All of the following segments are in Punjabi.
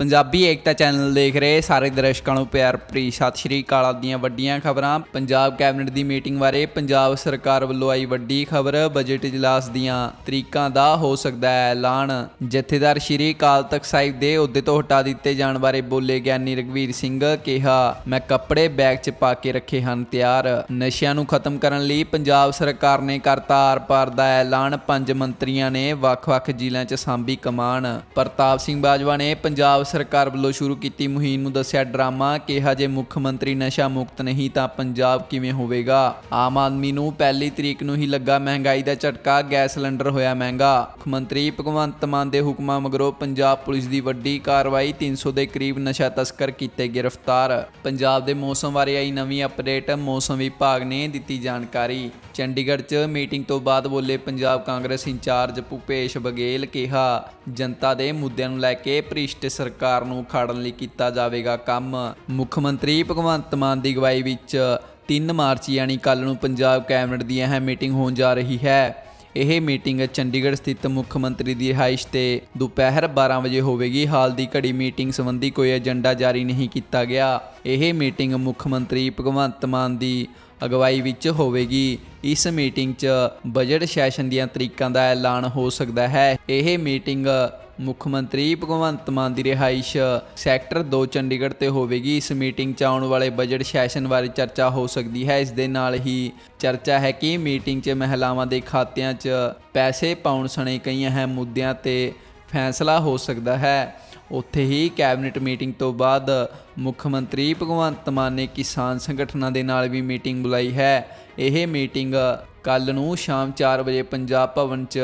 ਪੰਜਾਬੀ ਏਕਤਾ ਚੈਨਲ ਦੇਖ ਰਹੇ ਸਾਰੇ ਦਰਸ਼ਕਾਂ ਨੂੰ ਪਿਆਰ ਭਰੀ ਸਤਿ ਸ਼੍ਰੀ ਅਕਾਲ ਦੀਆਂ ਵੱਡੀਆਂ ਖਬਰਾਂ। ਪੰਜਾਬ ਕੈਬਨਿਟ ਦੀ ਮੀਟਿੰਗ ਬਾਰੇ ਪੰਜਾਬ ਸਰਕਾਰ ਵੱਲੋਂ ਆਈ ਵੱਡੀ ਖਬਰ, ਬਜਟ ਇਜਲਾਸ ਦੀਆਂ ਤਰੀਕਾਂ ਦਾ ਹੋ ਸਕਦਾ ਹੈ ਐਲਾਨ। ਜਥੇਦਾਰ ਸ਼੍ਰੀ ਅਕਾਲ ਤਖਤ ਸਾਹਿਬ ਦੇ ਅਹੁਦੇ ਤੋਂ ਹਟਾ ਦਿੱਤੇ ਜਾਣ ਬਾਰੇ ਬੋਲੇ ਗਿਆਨੀ ਰਗਵੀਰ ਸਿੰਘ ਕਿਹਾ, ਮੈਂ ਕੱਪੜੇ ਬੈਗ 'ਚ ਪਾ ਕੇ ਰੱਖੇ ਹਨ, ਤਿਆਰ। ਨਸ਼ਿਆਂ ਨੂੰ ਖਤਮ ਕਰਨ ਲਈ ਪੰਜਾਬ ਸਰਕਾਰ ਨੇ ਕਰਤਾ ਆਰ-ਪਾਰ ਦਾ ਐਲਾਨ। ਪੰਜ ਮੰਤਰੀਆਂ ਨੇ ਵੱਖ-ਵੱਖ ਜ਼ਿਲ੍ਹਿਆਂ 'ਚ ਸਾਂਭੀ ਕਮਾਨ। ਪ੍ਰਤਾਪ ਸਿੰਘ ਬਾਜਵਾ ਨੇ ਪੰਜਾਬ ਸਰਕਾਰ ਵੱਲੋਂ ਸ਼ੁਰੂ ਕੀਤੀ ਮੁਹਿੰਮ ਨੂੰ ਦੱਸਿਆ ਡਰਾਮਾ ਕਿਹਾ ਜੇ ਮੁੱਖ ਮੰਤਰੀ ਨਸ਼ਾ ਮੁਕਤ ਨਹੀਂ ਤਾਂ ਪੰਜਾਬ ਕਿਵੇਂ ਹੋਵੇਗਾ? ਆਮ ਆਦਮੀ ਨੂੰ ਪਹਿਲੀ ਤਰੀਕ ਨੂੰ ਹੀ ਲੱਗਾ ਮਹਿੰਗਾਈ ਦਾ ਝਟਕਾ, ਗੈਸ ਸਿਲੰਡਰ ਹੋਇਆ ਮਹਿੰਗਾ। ਮੁੱਖ ਮੰਤਰੀ ਭਗਵੰਤ ਮਾਨ ਦੇ ਹੁਕਮਾਂ ਮਗਰੋਂ ਪੰਜਾਬ ਪੁਲਿਸ ਦੀ ਵੱਡੀ ਕਾਰਵਾਈ 300 ਦੇ ਕਰੀਬ ਨਸ਼ਾ ਤਸਕਰ ਕੀਤੇ ਗ੍ਰਿਫਤਾਰ। ਪੰਜਾਬ ਦੇ ਮੌਸਮ ਬਾਰੇ ਆਈ ਨਵੀਂ ਅਪਡੇਟ, ਮੌਸਮ ਵਿਭਾਗ ਨੇ ਦਿੱਤੀ ਜਾਣਕਾਰੀ। ਚੰਡੀਗੜ੍ਹ 'ਚ ਮੀਟਿੰਗ ਤੋਂ ਬਾਅਦ ਬੋਲੇ ਪੰਜਾਬ ਕਾਂਗਰਸ ਇੰਚਾਰਜ ਭੁਪੇਸ਼ ਬਗੇਲ ਕਿਹਾ, ਜਨਤਾ ਦੇ ਮੁੱਦਿਆਂ ਨੂੰ ਲੈ ਕੇ ਭ੍ਰਿਸ਼ਟ ਸਰਕਾਰ ਨੂੰ ਖਾੜਨ ਲਈ ਕੀਤਾ ਜਾਵੇਗਾ ਕੰਮ। ਮੁੱਖ ਮੰਤਰੀ ਭਗਵੰਤ ਮਾਨ ਦੀ ਅਗਵਾਈ ਵਿੱਚ 3 ਮਾਰਚ, ਯਾਨੀ ਕੱਲ ਨੂੰ ਪੰਜਾਬ ਕੈਬਨਿਟ ਦੀ ਅਹਿਮ ਮੀਟਿੰਗ ਹੋਣ ਜਾ ਰਹੀ ਹੈ। ਇਹ ਮੀਟਿੰਗ ਚੰਡੀਗੜ੍ਹ ਸਥਿਤ ਮੁੱਖ ਮੰਤਰੀ ਦੀ ਰਿਹਾਇਸ਼ ਤੇ ਦੁਪਹਿਰ 12 ਵਜੇ ਹੋਵੇਗੀ। ਹਾਲ ਦੀ ਘੜੀ ਮੀਟਿੰਗ ਸੰਬੰਧੀ ਕੋਈ ਏਜੰਡਾ ਜਾਰੀ ਨਹੀਂ ਕੀਤਾ ਗਿਆ। ਇਹ ਮੀਟਿੰਗ ਮੁੱਖ ਮੰਤਰੀ ਭਗਵੰਤ ਮਾਨ ਦੀ ਅਗਵਾਈ ਵਿੱਚ ਹੋਵੇਗੀ। ਇਸ ਮੀਟਿੰਗ 'ਚ ਬਜਟ ਸੈਸ਼ਨ ਦੀਆਂ ਤਰੀਕਾਂ ਦਾ ਐਲਾਨ ਹੋ ਸਕਦਾ ਹੈ। ਇਹ ਮੀਟਿੰਗ ਮੁੱਖ ਮੰਤਰੀ ਭਗਵੰਤ ਮਾਨ ਦੀ ਰਿਹਾਇਸ਼ ਸੈਕਟਰ 2 ਚੰਡੀਗੜ੍ਹ ਤੇ ਹੋਵੇਗੀ। ਇਸ ਮੀਟਿੰਗ 'ਚ ਆਉਣ ਵਾਲੇ ਬਜਟ ਸੈਸ਼ਨ ਬਾਰੇ ਚਰਚਾ ਹੋ ਸਕਦੀ ਹੈ। ਇਸ ਦੇ ਨਾਲ ਹੀ ਚਰਚਾ ਹੈ ਕਿ ਮੀਟਿੰਗ 'ਚ ਮਹਿਲਾਵਾਂ ਦੇ ਖਾਤਿਆਂ 'ਚ ਪੈਸੇ ਪਾਉਣ ਸਣੇ ਕਈ ਅਹਿਮ ਮੁੱਦਿਆਂ ਤੇ ਫੈਸਲਾ ਹੋ ਸਕਦਾ ਹੈ। ਉੱਥੇ ਹੀ ਕੈਬਨਿਟ ਮੀਟਿੰਗ ਤੋਂ ਬਾਅਦ ਮੁੱਖ ਮੰਤਰੀ ਭਗਵੰਤ ਮਾਨ ਨੇ ਕਿਸਾਨ ਸੰਗਠਨਾਂ ਦੇ ਨਾਲ ਵੀ ਮੀਟਿੰਗ ਬੁਲਾਈ ਹੈ। ਇਹ ਮੀਟਿੰਗ ਕੱਲ ਨੂੰ ਸ਼ਾਮ 4 ਵਜੇ ਪੰਜਾਬ ਭਵਨ 'ਚ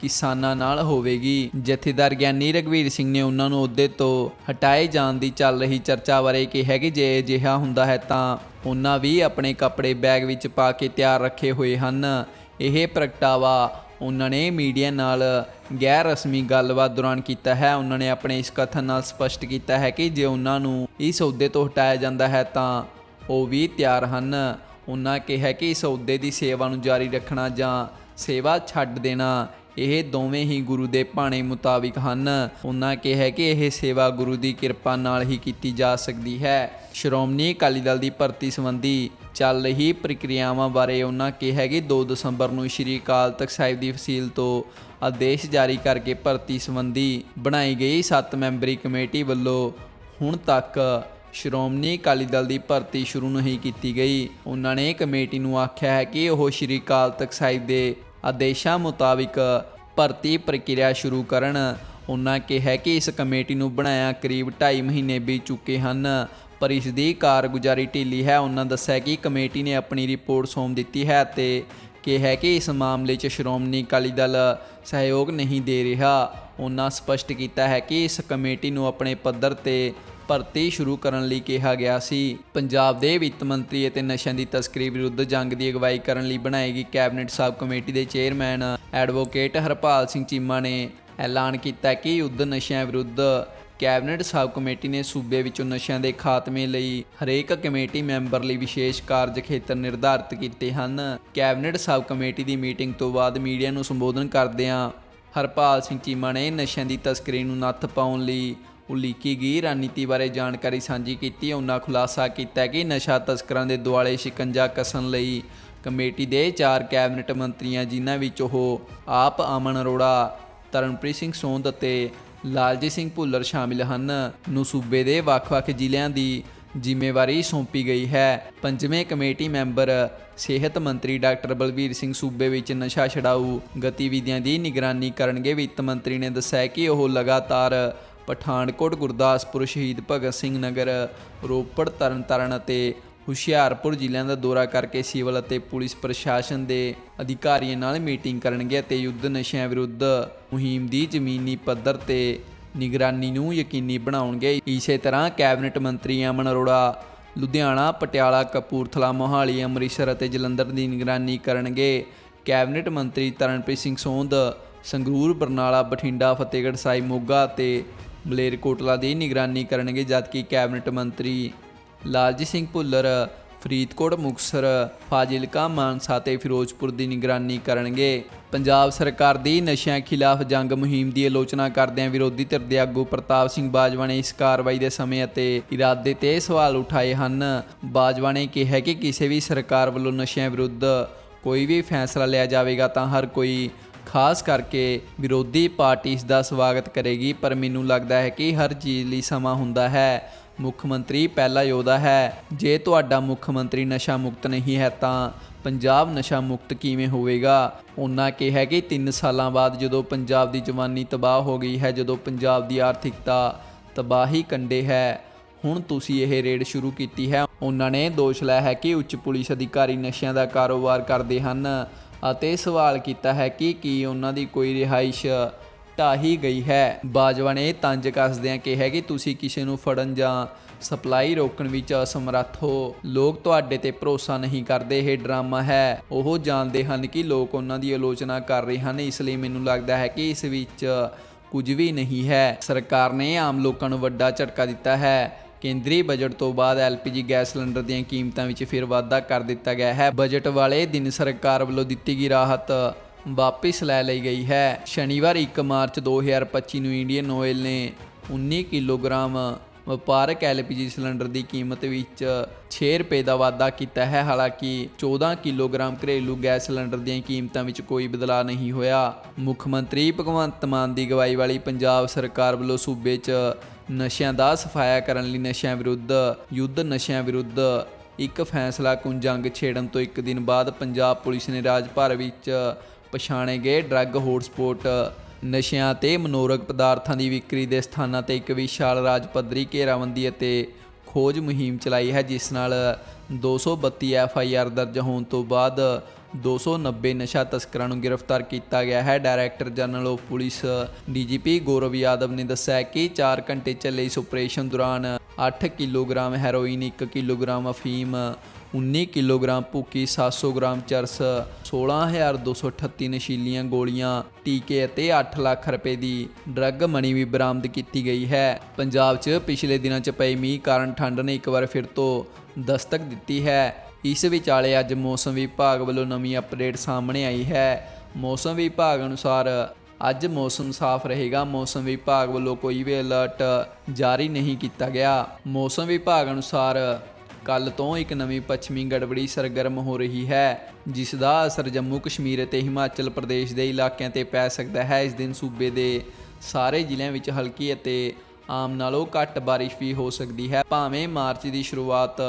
ਕਿਸਾਨਾਂ ਨਾਲ ਹੋਵੇਗੀ। ਜਥੇਦਾਰ ਗਿਆਨੀ ਰਗਵੀਰ ਸਿੰਘ ਨੇ ਉਹਨਾਂ ਨੂੰ ਅਹੁਦੇ ਤੋਂ ਹਟਾਏ ਜਾਣ ਦੀ ਚੱਲ ਰਹੀ ਚਰਚਾ ਬਾਰੇ ਕਿਹਾ ਕਿ ਜੇ ਅਜਿਹਾ ਹੁੰਦਾ ਹੈ ਤਾਂ ਉਹਨਾਂ ਵੀ ਆਪਣੇ ਕੱਪੜੇ ਬੈਗ ਵਿੱਚ ਪਾ ਕੇ ਤਿਆਰ ਰੱਖੇ ਹੋਏ ਹਨ। ਇਹ ਪ੍ਰਗਟਾਵਾ ਉਹਨਾਂ ਨੇ ਮੀਡੀਆ ਨਾਲ ਗੈਰ ਰਸਮੀ ਗੱਲਬਾਤ ਦੌਰਾਨ ਕੀਤਾ ਹੈ। ਉਹਨਾਂ ਨੇ ਆਪਣੇ ਇਸ ਕਥਨ ਨਾਲ ਸਪਸ਼ਟ ਕੀਤਾ ਹੈ ਕਿ ਜੇ ਉਹਨਾਂ ਨੂੰ ਇਸ ਅਹੁਦੇ ਤੋਂ ਹਟਾਇਆ ਜਾਂਦਾ ਹੈ ਤਾਂ ਉਹ ਵੀ ਤਿਆਰ ਹਨ। ਉਹਨਾਂ ਕਿਹਾ ਕਿ ਇਸ ਅਹੁਦੇ ਦੀ ਸੇਵਾ ਨੂੰ ਜਾਰੀ ਰੱਖਣਾ ਜਾਂ ਸੇਵਾ ਛੱਡ ਦੇਣਾ ਇਹ ਦੋਵੇਂ ਹੀ ਗੁਰੂ ਦੇ ਭਾਣੇ ਮੁਤਾਬਿਕ ਹਨ। ਉਹਨਾਂ ਕਿਹਾ ਕਿ ਇਹ ਸੇਵਾ ਗੁਰੂ ਦੀ ਕਿਰਪਾ ਨਾਲ ਹੀ ਕੀਤੀ ਜਾ ਸਕਦੀ ਹੈ। ਸ਼੍ਰੋਮਣੀ ਅਕਾਲੀ ਦਲ ਦੀ ਭਰਤੀ ਸੰਬੰਧੀ ਚੱਲ ਰਹੀ ਪ੍ਰਕਿਰਿਆਵਾਂ ਬਾਰੇ ਉਹਨਾਂ ਕਿਹਾ ਕਿ 2 ਦਸੰਬਰ ਨੂੰ ਸ਼੍ਰੀ ਅਕਾਲ ਤਖਤ ਸਾਹਿਬ ਦੀ ਫਸੀਲ ਤੋਂ ਆਦੇਸ਼ ਜਾਰੀ ਕਰਕੇ ਭਰਤੀ ਸੰਬੰਧੀ ਬਣਾਈ ਗਈ 7 ਮੈਂਬਰੀ ਕਮੇਟੀ ਵੱਲੋਂ ਹੁਣ ਤੱਕ ਸ਼੍ਰੋਮਣੀ ਅਕਾਲੀ ਦਲ ਦੀ ਭਰਤੀ ਸ਼ੁਰੂ ਨਹੀਂ ਕੀਤੀ ਗਈ। ਉਹਨਾਂ ਨੇ ਕਮੇਟੀ ਨੂੰ ਆਖਿਆ ਹੈ ਕਿ ਉਹ ਸ਼੍ਰੀ ਅਕਾਲ ਤਖਤ ਸਾਹਿਬ ਦੇ ਆਦੇਸ਼ਾਂ ਮੁਤਾਬਿਕ ਭਰਤੀ ਪ੍ਰਕਿਰਿਆ ਸ਼ੁਰੂ ਕਰਨ। ਉਹਨਾਂ ਕਿਹਾ ਕਿ ਇਸ ਕਮੇਟੀ ਨੂੰ ਬਣਾਇਆ ਕਰੀਬ 2.5 ਮਹੀਨੇ ਬੀਤ ਚੁੱਕੇ ਹਨ, ਪਰ ਇਸ ਦੀ ਕਾਰਗੁਜ਼ਾਰੀ ਢਿੱਲੀ ਹੈ। ਉਹਨਾਂ ਦੱਸਿਆ ਕਿ ਕਮੇਟੀ ਨੇ ਆਪਣੀ ਰਿਪੋਰਟ ਸੌਂਪ ਦਿੱਤੀ ਹੈ ਤੇ ਕਿਹਾ ਕਿ ਇਸ ਮਾਮਲੇ 'ਚ ਸ਼੍ਰੋਮਣੀ ਅਕਾਲੀ ਦਲ ਸਹਿਯੋਗ ਨਹੀਂ ਦੇ ਰਿਹਾ। ਉਹਨਾਂ ਸਪਸ਼ਟ ਕੀਤਾ ਹੈ ਕਿ ਇਸ ਕਮੇਟੀ ਨੂੰ ਆਪਣੇ ਪੱਧਰ ਤੇ ਭਰਤੀ ਸ਼ੁਰੂ ਕਰਨ ਲਈ ਕਿਹਾ ਗਿਆ ਸੀ। ਪੰਜਾਬ ਦੇ ਵਿੱਤ ਮੰਤਰੀ ਅਤੇ ਨਸ਼ਿਆਂ ਦੀ ਤਸਕਰੀ ਵਿਰੁੱਧ ਜੰਗ ਦੀ ਅਗਵਾਈ ਕਰਨ ਲਈ ਬਣਾਈ ਗਈ ਕੈਬਨਿਟ ਸਬ ਕਮੇਟੀ ਦੇ ਚੇਅਰਮੈਨ। ਐਡਵੋਕੇਟ ਹਰਪਾਲ ਸਿੰਘ ਚੀਮਾ ਨੇ ਐਲਾਨ ਕੀਤਾ ਕਿ ਯੁੱਧ ਨਸ਼ਿਆਂ ਵਿਰੁੱਧ ਕੈਬਨਿਟ ਸਬ ਕਮੇਟੀ ਨੇ ਸੂਬੇ ਵਿੱਚੋਂ ਨਸ਼ਿਆਂ ਦੇ ਖਾਤਮੇ ਲਈ ਹਰੇਕ ਕਮੇਟੀ ਮੈਂਬਰ ਲਈ ਵਿਸ਼ੇਸ਼ ਕਾਰਜ ਖੇਤਰ ਨਿਰਧਾਰਤ ਕੀਤੇ ਹਨ। ਕੈਬਨਿਟ ਸਬ ਕਮੇਟੀ ਦੀ ਮੀਟਿੰਗ ਤੋਂ ਬਾਅਦ ਮੀਡੀਆ ਨੂੰ ਸੰਬੋਧਨ ਕਰਦਿਆਂ ਹਰਪਾਲ ਸਿੰਘ ਚੀਮਾ ਨੇ ਨਸ਼ਿਆਂ ਦੀ ਤਸਕਰੀ ਨੂੰ ਨੱਥ ਪਾਉਣ ਲਈ ਉਲੀਕੀ ਗਈ। ਰਣਨੀਤੀ ਬਾਰੇ ਜਾਣਕਾਰੀ ਸਾਂਝੀ ਕੀਤੀ। ਉਹਨਾਂ ਖੁਲਾਸਾ ਕੀਤਾ ਕਿ ਨਸ਼ਾ ਤਸਕਰਾਂ ਦੇ ਦੁਆਲੇ ਸ਼ਿਕੰਜਾ ਕਸਣ ਲਈ ਕਮੇਟੀ ਦੇ ਚਾਰ ਕੈਬਨਿਟ ਮੰਤਰੀਆਂ, ਜਿਨ੍ਹਾਂ ਵਿੱਚ ਉਹ ਆਪ ਅਮਨ ਅਰੋੜਾ, ਤਰਨਪ੍ਰੀਤ ਸਿੰਘ ਸੋਂਦ ਅਤੇ ਲਾਲਜੀਤ ਸਿੰਘ ਭੁੱਲਰ ਸ਼ਾਮਿਲ ਹਨ, ਨੂੰ ਸੂਬੇ ਦੇ ਵੱਖ-ਵੱਖ ਜ਼ਿਲ੍ਹਿਆਂ ਦੀ ਜ਼ਿੰਮੇਵਾਰੀ ਸੌਂਪੀ ਗਈ ਹੈ। ਪੰਜਵੇਂ ਕਮੇਟੀ ਮੈਂਬਰ, ਸਿਹਤ ਮੰਤਰੀ ਡਾਕਟਰ ਬਲਬੀਰ ਸਿੰਘ ਸੂਬੇ ਵਿੱਚ ਨਸ਼ਾ ਛਡਾਊ ਗਤੀਵਿਧੀਆਂ ਦੀ ਨਿਗਰਾਨੀ ਕਰਨਗੇ। ਵਿੱਤ ਮੰਤਰੀ ਨੇ ਦੱਸਿਆ ਕਿ ਉਹ ਲਗਾਤਾਰ ਪਠਾਨਕੋਟ, ਗੁਰਦਾਸਪੁਰ, ਸ਼ਹੀਦ ਭਗਤ ਸਿੰਘ ਨਗਰ, ਰੋਪੜ, ਤਰਨਤਾਰਨ ਅਤੇ ਹੁਸ਼ਿਆਰਪੁਰ ਜ਼ਿਲ੍ਹਿਆਂ ਦਾ ਦੌਰਾ ਕਰਕੇ ਸਿਵਲ ਅਤੇ ਪੁਲਿਸ ਪ੍ਰਸ਼ਾਸਨ ਦੇ ਅਧਿਕਾਰੀਆਂ ਨਾਲ ਮੀਟਿੰਗ ਕਰਨਗੇ ਅਤੇ ਯੁੱਧ ਨਸ਼ਿਆਂ ਵਿਰੁੱਧ ਮੁਹਿੰਮ ਦੀ ਜ਼ਮੀਨੀ ਪੱਧਰ ਤੇ ਨਿਗਰਾਨੀ ਨੂੰ ਯਕੀਨੀ ਬਣਾਉਣਗੇ। ਇਸੇ ਤਰ੍ਹਾਂ ਕੈਬਨਿਟ ਮੰਤਰੀ ਅਮਨ ਅਰੋੜਾ, ਲੁਧਿਆਣਾ, ਪਟਿਆਲਾ, ਕਪੂਰਥਲਾ, ਮੋਹਾਲੀ, ਅੰਮ੍ਰਿਤਸਰ ਅਤੇ ਜਲੰਧਰ ਦੀ ਨਿਗਰਾਨੀ ਕਰਨਗੇ। ਕੈਬਨਿਟ ਮੰਤਰੀ ਤਰਨਪ੍ਰੀਤ ਸਿੰਘ ਸੋਂਦ, ਸੰਗਰੂਰ, ਬਰਨਾਲਾ, ਬਠਿੰਡਾ, ਫਤਿਹਗੜ੍ਹ ਸਾਹਿਬ, ਮੋਗਾ ਅਤੇ ਮਲੇਰਕੋਟਲਾ ਦੀ ਨਿਗਰਾਨੀ ਕਰਨਗੇ, ਜਦਕਿ ਕੈਬਨਿਟ ਮੰਤਰੀ ਲਾਲਜੀਤ ਸਿੰਘ ਭੁੱਲਰ ਫਰੀਦਕੋਟ ਮੁਕਸਰ ਫਾਜ਼ਿਲਕਾ, ਮਾਨਸਾ ਤੇ ਫਿਰੋਜ਼ਪੁਰ ਦੀ ਨਿਗਰਾਨੀ ਕਰਨਗੇ। ਪੰਜਾਬ ਸਰਕਾਰ ਦੀ ਨਸ਼ਿਆਂ ਖਿਲਾਫ ਜੰਗ ਮੁਹਿੰਮ ਦੀ ਆਲੋਚਨਾ ਕਰਦਿਆਂ ਵਿਰੋਧੀ ਧਿਰ ਦੇ ਆਗੂ ਪ੍ਰਤਾਪ ਸਿੰਘ ਬਾਜਵਾ ਨੇ ਇਸ ਕਾਰਵਾਈ ਦੇ ਸਮੇਂ ਅਤੇ ਇਰਾਦੇ ਤੇ ਸਵਾਲ ਉਠਾਏ ਹਨ। ਬਾਜਵਾ ਨੇ ਕਿਹਾ ਕਿ ਕਿਸੇ ਵੀ ਸਰਕਾਰ ਵੱਲੋਂ ਨਸ਼ਿਆਂ ਵਿਰੁੱਧ ਕੋਈ ਵੀ ਫੈਸਲਾ ਲਿਆ ਜਾਵੇਗਾ ਤਾਂ ਹਰ ਕੋਈ, ਖਾਸ ਕਰਕੇ ਵਿਰੋਧੀ ਪਾਰਟੀ ਇਸ ਦਾ ਸਵਾਗਤ ਕਰੇਗੀ, ਪਰ ਮੈਨੂੰ ਲੱਗਦਾ ਹੈ ਕਿ ਹਰ ਚੀਜ਼ ਲਈ ਸਮਾਂ ਹੁੰਦਾ ਹੈ। ਮੁੱਖ ਮੰਤਰੀ ਪਹਿਲਾ ਯੋਧਾ ਹੈ। ਜੇ ਤੁਹਾਡਾ ਮੁੱਖ ਮੰਤਰੀ ਨਸ਼ਾ ਮੁਕਤ ਨਹੀਂ ਹੈ ਤਾਂ ਪੰਜਾਬ ਨਸ਼ਾ ਮੁਕਤ ਕਿਵੇਂ ਹੋਵੇਗਾ? ਉਹਨਾਂ ਕਿਹਾ ਕਿ 3 ਸਾਲਾਂ ਬਾਅਦ ਜਦੋਂ ਪੰਜਾਬ ਦੀ ਜਵਾਨੀ ਤਬਾਹ ਹੋ ਗਈ ਹੈ, ਜਦੋਂ ਪੰਜਾਬ ਦੀ ਆਰਥਿਕਤਾ ਤਬਾਹੀ ਕੰਡੇ ਹੈ, ਹੁਣ ਤੁਸੀਂ ਇਹ ਰੇਡ ਸ਼ੁਰੂ ਕੀਤੀ ਹੈ। ਉਹਨਾਂ ਨੇ ਦੋਸ਼ ਲਾਇਆ ਹੈ ਕਿ ਉੱਚ ਪੁਲਿਸ ਅਧਿਕਾਰੀ ਨਸ਼ਿਆਂ ਦਾ ਕਾਰੋਬਾਰ ਕਰਦੇ ਹਨ ਅਤੇ ਸਵਾਲ ਕੀਤਾ ਹੈ ਕਿ ਕੀ ਉਹਨਾਂ ਦੀ ਕੋਈ ਰਿਹਾਇਸ਼ ਢਾਹੀ ਗਈ ਹੈ। ਬਾਜਵਾ ਨੇ ਤੰਜ ਕੱਸਦਿਆਂ ਕਿਹਾ ਕਿ ਤੁਸੀਂ ਕਿਸੇ ਨੂੰ ਫੜਨ ਜਾਂ ਸਪਲਾਈ ਰੋਕਣ ਵਿੱਚ ਅਸਮਰੱਥ ਹੋ। ਲੋਕ ਤੁਹਾਡੇ ਤੇ ਭਰੋਸਾ ਨਹੀਂ ਕਰਦੇ, ਇਹ ਡਰਾਮਾ ਹੈ। ਉਹ ਜਾਣਦੇ ਹਨ ਕਿ ਲੋਕ ਉਹਨਾਂ ਦੀ ਆਲੋਚਨਾ ਕਰ ਰਹੇ ਹਨ, ਇਸ ਲਈ ਮੈਨੂੰ ਲੱਗਦਾ ਹੈ ਕਿ ਇਸ ਵਿੱਚ ਕੁਝ ਵੀ ਨਹੀਂ ਹੈ। ਸਰਕਾਰ ਨੇ ਆਮ ਲੋਕਾਂ ਨੂੰ ਵੱਡਾ ਝਟਕਾ ਦਿੱਤਾ ਹੈ। ਕੇਂਦਰੀ ਬਜਟ ਤੋਂ ਬਾਅਦ ਐਲਪੀਜੀ ਗੈਸ ਸਿਲੰਡਰ ਦੀਆਂ ਕੀਮਤਾਂ ਵਿੱਚ ਫਿਰ ਵਾਧਾ ਕਰ ਦਿੱਤਾ ਗਿਆ ਹੈ। ਬਜਟ ਵਾਲੇ ਦਿਨ ਸਰਕਾਰ ਵੱਲੋਂ ਦਿੱਤੀ ਗਈ ਰਾਹਤ ਵਾਪਿਸ ਲੈ ਲਈ ਗਈ ਹੈ। ਸ਼ਨੀਵਾਰ 1 ਮਾਰਚ 2025 ਨੂੰ ਇੰਡੀਅਨ ਆਇਲ ਨੇ 19 ਕਿਲੋਗ੍ਰਾਮ ਵਪਾਰਕ ਐਲਪੀਜੀ ਸਿਲੰਡਰ ਦੀ ਕੀਮਤ ਵਿੱਚ 6 ਰੁਪਏ ਦਾ ਵਾਧਾ ਕੀਤਾ ਹੈ। ਹਾਲਾਂਕਿ 14 ਕਿਲੋਗ੍ਰਾਮ ਘਰੇਲੂ ਗੈਸ ਸਿਲੰਡਰ ਦੀਆਂ ਕੀਮਤਾਂ ਵਿੱਚ ਕੋਈ ਬਦਲਾਅ ਨਹੀਂ ਹੋਇਆ। ਮੁੱਖ ਮੰਤਰੀ ਭਗਵੰਤ ਮਾਨ ਦੀ ਅਗਵਾਈ ਵਾਲੀ ਪੰਜਾਬ ਸਰਕਾਰ ਵੱਲੋਂ ਸੂਬੇ 'ਚ ਨਸ਼ਿਆਂ ਦਾ ਸਫਾਇਆ ਕਰਨ ਲਈ ਨਸ਼ਿਆਂ ਵਿਰੁੱਧ, ਯੁੱਧ ਨਸ਼ਿਆਂ ਵਿਰੁੱਧ ਇੱਕ ਫੈਸਲਾ ਕੁੰਨ ਜੰਗ ਛੇੜਨ ਤੋਂ ਇੱਕ ਦਿਨ ਬਾਅਦ ਪੰਜਾਬ ਪੁਲਿਸ ਨੇ ਰਾਜ ਭਰ ਵਿੱਚ ਪਛਾਣੇ ਗਏ। ਡਰੱਗ ਹੌਟਸਪੌਟ ਨਸ਼ਿਆਂ ਤੇ ਮਨੋਰਕ ਪਦਾਰਥਾਂ ਦੀ ਵਿਕਰੀ ਦੇ ਸਥਾਨਾਂ ਤੇ ਇੱਕ ਵਿਸ਼ਾਲ ਰਾਜ ਪੱਧਰੀ ਘੇਰਾਬੰਦੀ ਅਤੇ ਖੋਜ ਮੁਹਿੰਮ ਚਲਾਈ ਹੈ, ਜਿਸ ਨਾਲ 232 ਐਫ ਆਈ ਆਰ ਦਰਜ ਹੋਣ ਤੋਂ ਬਾਅਦ 290 ਨਸ਼ਾ ਤਸਕਰਾਂ ਨੂੰ ਗ੍ਰਿਫਤਾਰ ਕੀਤਾ ਗਿਆ ਹੈ। Director general of police DGP Gaurav Yadav ਨੇ ਦੱਸਿਆ ਕਿ 4 ਘੰਟੇ ਚੱਲੇ ਇਸ ਆਪਰੇਸ਼ਨ ਦੌਰਾਨ 8 ਕਿਲੋਗ੍ਰਾਮ ਹੈਰੋਇਨ 1 ਕਿਲੋਗ੍ਰਾਮ ਅਫੀਮ 19 ਕਿਲੋਗ੍ਰਾਮ ਭੁੱਕੀ 700 ਗ੍ਰਾਮ ਚਰਸ 16238 ਨਸ਼ੀਲੀਆਂ ਗੋਲੀਆਂ, ਟੀਕੇ ਅਤੇ 8 ਲੱਖ ਰੁਪਏ ਦੀ ਡਰੱਗ ਮਨੀ ਵੀ ਬਰਾਮਦ ਕੀਤੀ ਗਈ ਹੈ। ਪੰਜਾਬ 'ਚ ਪਿਛਲੇ ਦਿਨਾਂ 'ਚ ਪਈ ਮੀਂਹ ਕਾਰਨ ਠੰਡ ਨੇ ਇੱਕ ਵਾਰ ਫਿਰ ਤੋਂ ਦਸਤਕ ਦਿੱਤੀ ਹੈ। ਇਸ ਵਿਚਾਲੇ ਅੱਜ ਮੌਸਮ ਵਿਭਾਗ ਵੱਲੋਂ ਨਵੀਂ ਅਪਡੇਟ ਸਾਹਮਣੇ ਆਈ ਹੈ। ਮੌਸਮ ਵਿਭਾਗ ਅਨੁਸਾਰ ਅੱਜ ਮੌਸਮ ਸਾਫ਼ ਰਹੇਗਾ। ਮੌਸਮ ਵਿਭਾਗ ਵੱਲੋਂ ਕੋਈ ਵੀ ਅਲਰਟ ਜਾਰੀ ਨਹੀਂ ਕੀਤਾ ਗਿਆ। ਮੌਸਮ ਵਿਭਾਗ ਅਨੁਸਾਰ ਕੱਲ ਤੋਂ ਇੱਕ ਨਵੀਂ ਪੱਛਮੀ ਗੜਬੜੀ ਸਰਗਰਮ ਹੋ ਰਹੀ ਹੈ, ਜਿਸ ਦਾ ਅਸਰ ਜੰਮੂ ਕਸ਼ਮੀਰ ਅਤੇ ਹਿਮਾਚਲ ਪ੍ਰਦੇਸ਼ ਦੇ ਇਲਾਕਿਆਂ ਤੇ ਪੈ ਸਕਦਾ ਹੈ ਇਸ ਦਿਨ ਸੂਬੇ ਦੇ ਸਾਰੇ ਜ਼ਿਲ੍ਹਿਆਂ ਵਿੱਚ ਹਲਕੀ ਅਤੇ ਆਮ ਨਾਲੋਂ ਘੱਟ ਬਾਰਿਸ਼ ਵੀ ਹੋ ਸਕਦੀ ਹੈ, ਭਾਵੇਂ ਮਾਰਚ ਦੀ ਸ਼ੁਰੂਆਤ